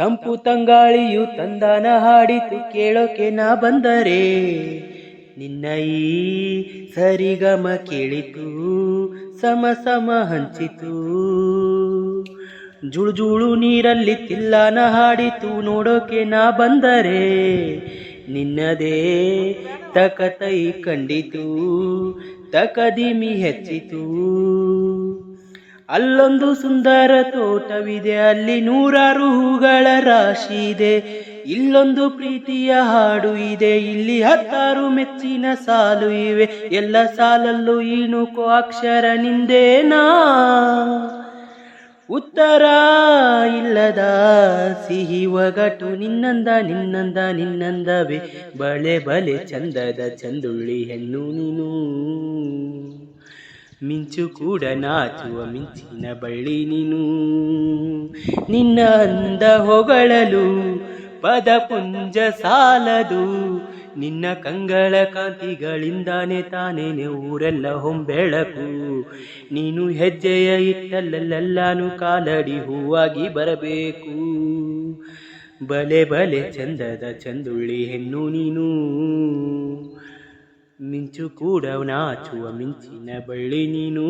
ತಂಪು ತಂಗಾಳಿಯು ತಂದಾನ ಹಾಡಿತು ಕೇಳೋಕೆ ನಾ ಬಂದರೆ. ನಿನ್ನ ಈ ಸರಿಗಮ ಕೇಳಿತು, ಸಮ ಸಮ ಹಂಚಿತು. ಜುಳು ಜುಳು ನೀರಲ್ಲಿ ತಿಲ್ಲಾನ ಹಾಡಿತು, ನೋಡೋಕೆ ನಾ ಬಂದರೆ. ನಿನ್ನದೇ ತಕತೈ ಕಂಡಿತು, ತಕದಿಮಿ ಹೆಚ್ಚಿತು. ಅಲ್ಲೊಂದು ಸುಂದರ ತೋಟವಿದೆ, ಅಲ್ಲಿ ನೂರಾರು ಹೂಗಳ ರಾಶಿ ಇದೆ. ಇಲ್ಲೊಂದು ಪ್ರೀತಿಯ ಹಾಡು ಇದೆ, ಇಲ್ಲಿ ಹತ್ತಾರು ಮೆಚ್ಚಿನ ಸಾಲು ಇವೆ. ಎಲ್ಲ ಸಾಲಲ್ಲೂ ಇಣುಕೋ ಅಕ್ಷರ ನಿಂದೇನಾ? ಉತ್ತರ ಇಲ್ಲದ ಸಿಹಿ ಒಗಟು, ನಿನ್ನಂದ ನಿನ್ನಂದ ನಿನ್ನಂದವೇ. ಬಳೆ ಬಲೆ ಚಂದದ ಚಂದುಳ್ಳಿ ಹೆಣ್ಣು ನೀನು. ಮಿಂಚು ಕೂಡ ನಾಚುವ ಮಿಂಚಿನ ಬಳ್ಳಿ ನೀನು. ನಿನ್ನ ಅಂದ ಹೊಗಳಲು ಪದ ಪುಂಜ ಸಾಲದು. ನಿನ್ನ ಕಂಗಳ ಕಾಂತಿಗಳಿಂದಾನೆ ತಾನೇನೆ ಊರೆಲ್ಲ ಹೊಂಬೆಳಕು. ನೀನು ಹೆಜ್ಜೆಯ ಇಟ್ಟಲ್ಲೆಲ್ಲಾನು ಕಾಲಡಿ ಹೂವಾಗಿ ಬರಬೇಕು. ಬಲೆ ಬಲೆ ಚಂದದ ಚಂದುಳ್ಳಿ ಹೆಣ್ಣು ನೀನು. ಮಿಂಚು ಕೂಡ ನಾಚುವ ಮಿಂಚಿನ ಬಳ್ಳಿ ನೀನು.